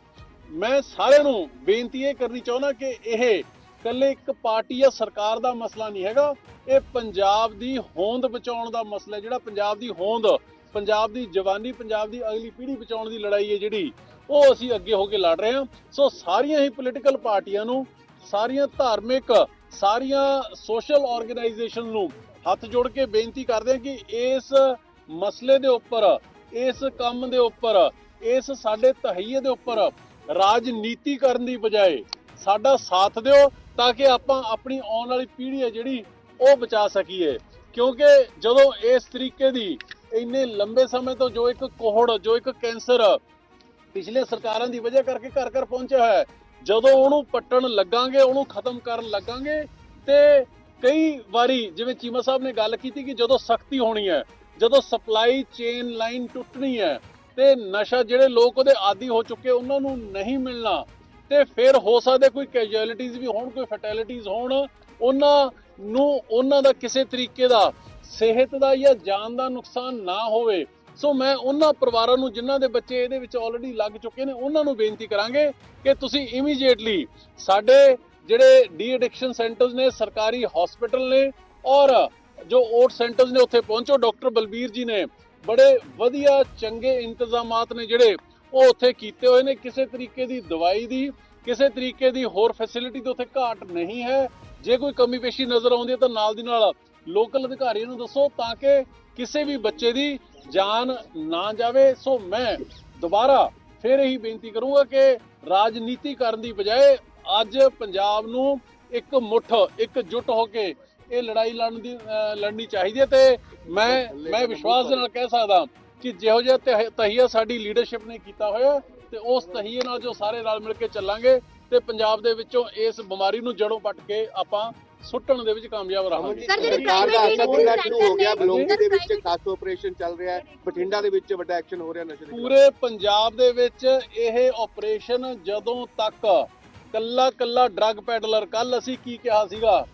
ਮੈਂ ਸਾਰਿਆਂ ਨੂੰ ਬੇਨਤੀ ਇਹ ਕਰਨੀ ਚਾਹੁੰਦਾ ਕਿ ਇਹ ਇਕੱਲੇ ਇੱਕ ਪਾਰਟੀ ਜਾਂ ਸਰਕਾਰ ਦਾ ਮਸਲਾ ਨਹੀਂ ਹੈਗਾ ਇਹ ਪੰਜਾਬ ਦੀ ਹੋਂਦ ਬਚਾਉਣ ਦਾ ਮਸਲਾ ਜਿਹੜਾ ਪੰਜਾਬ ਦੀ ਹੋਂਦ ਪੰਜਾਬ ਦੀ ਜਵਾਨੀ, ਪੰਜਾਬ ਦੀ ਅਗਲੀ ਪੀੜ੍ਹੀ ਬਚਾਉਣ ਦੀ ਲੜਾਈ ਹੈ ਜਿਹੜੀ, ਉਹ ਅਸੀਂ ਅੱਗੇ ਹੋ ਕੇ ਲੜ ਰਹੇ ਹਾਂ। ਸੋ ਸਾਰੀਆਂ ਹੀ ਪੋਲੀਟੀਕਲ ਪਾਰਟੀਆਂ ਨੂੰ, ਸਾਰੀਆਂ ਧਾਰਮਿਕ, ਸਾਰੀਆਂ ਸੋਸ਼ਲ ਆਰਗੇਨਾਈਜੇਸ਼ਨ ਨੂੰ ਹੱਥ ਜੋੜ ਕੇ ਬੇਨਤੀ ਕਰਦੇ ਹਾਂ ਕਿ ਇਸ ਮਸਲੇ ਦੇ ਉੱਪਰ, ਇਸ ਕੰਮ ਦੇ ਉੱਪਰ, ਇਸ ਸਾਡੇ ਤਹਈਏ ਦੇ ਉੱਪਰ ਰਾਜਨੀਤੀ ਕਰਨ ਦੀ ਬਜਾਏ ਸਾਡਾ ਸਾਥ ਦਿਓ ਤਾਂ ਕਿ ਆਪਾਂ ਆਪਣੀ ਆਉਣ ਵਾਲੀ ਪੀੜ੍ਹੀ ਹੈ ਜਿਹੜੀ, ਉਹ ਬਚਾ ਸਕੀਏ। ਕਿਉਂਕਿ ਜਦੋਂ ਇਸ ਤਰੀਕੇ ਦੀ ਇੰਨੇ ਲੰਬੇ ਸਮੇਂ ਤੋਂ ਜੋ ਇੱਕ ਕੋਹੜ, ਜੋ ਇੱਕ ਕੈਂਸਰ ਪਿਛਲੇ ਸਰਕਾਰਾਂ ਦੀ ਵਜ੍ਹਾ ਕਰਕੇ ਘਰ ਘਰ ਪਹੁੰਚਿਆ ਹੋਇਆ ਹੈ। ਜਦੋਂ ਉਹਨੂੰ ਪੱਟਣ ਲੱਗਾਂਗੇ, ਉਹਨੂੰ ਖਤਮ ਕਰਨ ਲੱਗਾਂਗੇ ਤੇ ਕਈ ਵਾਰੀ ਜਿਵੇਂ ਚੀਮਾ ਸਾਹਿਬ ਨੇ ਗੱਲ ਕੀਤੀ ਕਿ ਜਦੋਂ ਸਖਤੀ ਹੋਣੀ ਹੈ, ਜਦੋਂ ਸਪਲਾਈ ਚੇਨ ਲਾਈਨ ਟੁੱਟਣੀ ਹੈ ਤੇ ਨਸ਼ਾ ਜਿਹੜੇ ਲੋਕ ਉਹਦੇ ਆਦੀ ਹੋ ਚੁੱਕੇ, ਉਹਨਾਂ ਨੂੰ ਨਹੀਂ ਮਿਲਣਾ ਤੇ ਫਿਰ ਹੋ ਸਕਦਾ ਕੋਈ ਕੈਜੁਅਲਿਟੀਜ਼ ਵੀ ਹੋਣ, ਕੋਈ ਫੈਟੈਲਿਟੀਜ਼ ਹੋਣ, ਉਹਨਾਂ ਨੂੰ ਉਹਨਾਂ ਦਾ ਕਿਸੇ ਤਰੀਕੇ ਦਾ ਸਿਹਤ ਦਾ ਜਾਂ ਜਾਨ ਦਾ ਨੁਕਸਾਨ ਨਾ ਹੋਵੇ। ਸੋ ਮੈਂ ਉਹਨਾਂ ਪਰਿਵਾਰਾਂ ਨੂੰ, ਜਿਨ੍ਹਾਂ ਦੇ ਬੱਚੇ ਇਹਦੇ ਵਿੱਚ ਆਲਰੇਡੀ ਲੱਗ ਚੁੱਕੇ ਨੇ, ਉਹਨਾਂ ਨੂੰ ਬੇਨਤੀ ਕਰਾਂਗੇ ਕਿ ਤੁਸੀਂ ਇਮੀਡੀਏਟਲੀ ਸਾਡੇ ਜਿਹੜੇ ਡੀ ਐਡਿਕਸ਼ਨ ਸੈਂਟਰਸ ਨੇ, ਸਰਕਾਰੀ ਹਸਪੀਟਲ ਨੇ ਔਰ ਜੋ ਓਟ ਸੈਂਟਰਸ ਨੇ, ਉੱਥੇ ਪਹੁੰਚੋ। ਡਾਕਟਰ ਬਲਬੀਰ ਜੀ ਨੇ ਬੜੇ ਵਧੀਆ, ਚੰਗੇ ਇੰਤਜ਼ਾਮਾਤ ਨੇ ਜਿਹੜੇ, ਉਹ ਉੱਥੇ ਕੀਤੇ ਹੋਏ ਨੇ। ਕਿਸੇ ਤਰੀਕੇ ਦੀ ਦਵਾਈ ਦੀ, ਕਿਸੇ ਤਰੀਕੇ ਦੀ ਹੋਰ ਫੈਸਿਲਿਟੀ ਤੇ ਉੱਥੇ ਘਾਟ ਨਹੀਂ ਹੈ। ਜੇ ਕੋਈ ਕਮੀ ਪੇਸ਼ੀ ਨਜ਼ਰ ਆਉਂਦੀ ਹੈ ਤਾਂ ਨਾਲ ਦੀ ਨਾਲ ਲੋਕਲ ਅਧਿਕਾਰੀਆਂ ਨੂੰ ਦੱਸੋ ਤਾਂ ਕਿ ਕਿਸੇ ਵੀ ਬੱਚੇ ਦੀ ਜਾਨ ਨਾ ਜਾਵੇ। ਸੋ ਮੈਂ ਦੁਬਾਰਾ ਫਿਰ ਇਹੀ ਬੇਨਤੀ ਕਰੂੰਗਾ ਕਿ ਰਾਜਨੀਤੀ ਕਰਨ ਦੀ ਬਜਾਏ ਅੱਜ ਪੰਜਾਬ ਨੂੰ ਇੱਕ ਮੁੱਠ, ਇੱਕ ਜੁਟ ਹੋ ਕੇ ਇਹ ਲੜਾਈ ਲੜਨ ਦੀ ਲੜਨੀ ਚਾਹੀਦੀ ਹੈ ਤੇ ਮੈਂ ਮੈਂ ਵਿਸ਼ਵਾਸ ਦੇ ਨਾਲ ਕਹਿ ਸਕਦਾ ਕਿ ਜਿਹੋ ਜਿਹਾ ਤਹ- ਤਹੀਆ ਸਾਡੀ ਲੀਡਰਸ਼ਿਪ ਨੇ ਕੀਤਾ ਹੋਇਆ ਤੇ ਉਸ ਤਹੀਏ ਨਾਲ ਜੋ ਸਾਰੇ ਰਲ ਮਿਲ ਕੇ ਚੱਲਾਂਗੇ। ਤੇ ਪੰਜਾਬ ਦੇ ਵਿੱਚੋਂ ਇਸ ਬਿਮਾਰੀ ਨੂੰ ਜੜੋਂ ਪੱਟ ਕੇ ਆਪਾਂ ਸੁੱਟਣ ਦੇ ਵਿੱਚ ਕਾਮਯਾਬ ਰਹਾਂਗੇ। ਸਰ ਜਿਹੜੇ ਸਰਕਾਰ ਦਾ ਪ੍ਰਾਈਵੇਟ ਅੱਛਾ ਕਿੰਨਾ ਸ਼ੁਰੂ ਹੋ ਗਿਆ ਸੈਂਟਰ ਨੇ, ਬਲੌਂਗੀ ਦੇ ਵਿੱਚ private- ਖਾਸ ਆਪਰੇਸ਼ਨ ਚੱਲ ਰਿਹਾ ਹੈ ਬਠਿੰਡਾ ਦੇ ਵਿੱਚ ਵੱਡਾ ਐਕਸ਼ਨ ਹੋ ਰਿਹਾ ਨਸ਼ੇ ਦੇ। ਪੂਰੇ ਪੰਜਾਬ ਦੇ ਵਿੱਚ ਇਹ ਆਪਰੇਸ਼ਨ ਜਦੋਂ ਤੱਕ ਕੱਲਾ ਕੱਲਾ ਡਰੱਗ ਪੈਡਲਰ ਕੱਲ ਅਸੀਂ ਕੀ ਕਿਹਾ ਸੀਗਾ?